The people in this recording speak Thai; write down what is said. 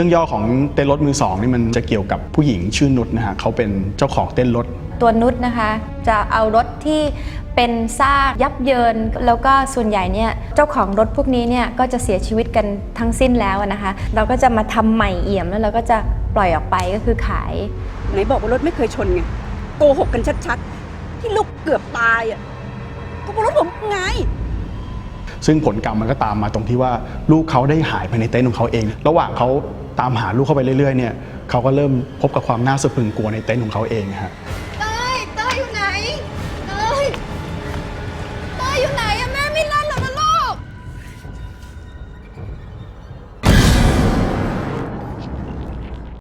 รื่องย่อของเต้นรถมือสองนี่มันจะเกี่ยวกับผู้หญิงชื่อนุชนะฮะเขาเป็นเจ้าของเต้นรถ ตัวนุชนะคะ จะเอารถที่เป็นซากยับเยิน แล้วก็ส่วนใหญ่เนี่ยเจ้าของรถพวกนี้เนี่ยก็จะเสียชีวิตกันทั้งสิ้นแล้วนะคะ เราก็จะมาทำใหม่เอี่ยมแล้วเราก็จะปล่อยออกไปก็คือขาย ไหนบอกว่ารถไม่เคยชนไงโกหกกันชัดๆ ที่ลูกเกือบตายอะก็เพราะรถผมไง ซึ่งผลกรรมมันก็ตามมาตรงที่ว่าลูกเขาได้หายไปในเต็นท์ของเขาเอง ระหว่างเขา ตามหาลูกเข้าไปเรื่อยๆเนี่ยเขาก็เริ่มพบกับความน่าสะพรึงกลัวในเต็นท์ของเขาเองฮะ